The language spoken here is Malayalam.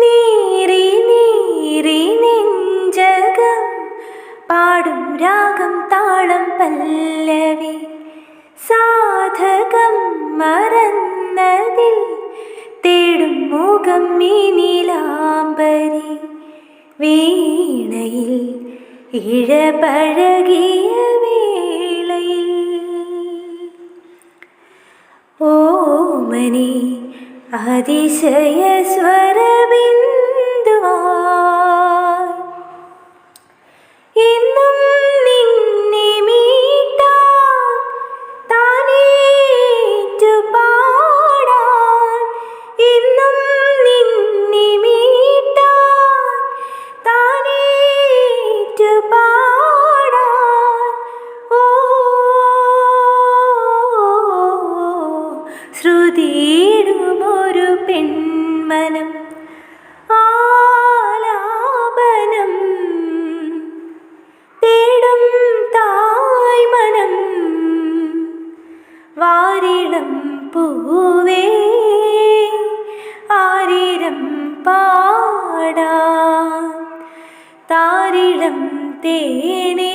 നീറി നീറി നെഞ്ചകം പാടും രാഗം താളം പല്ലവി. സാധകം മറന്നതിൽ തേടും മുഖം മീനിലാംബരി വീണയിൽ ഇഴപഴകിയ വേളയിൽ. ഓമനി அதிசய ஸ்வரபிந்துவா? ശ്രുതിയിടുമൊരു പെൺമനം ആലാപനം തേടും തായ്മനം വാരിളം പൂവേ ആരിരം പാടാ താരിളം തേനേ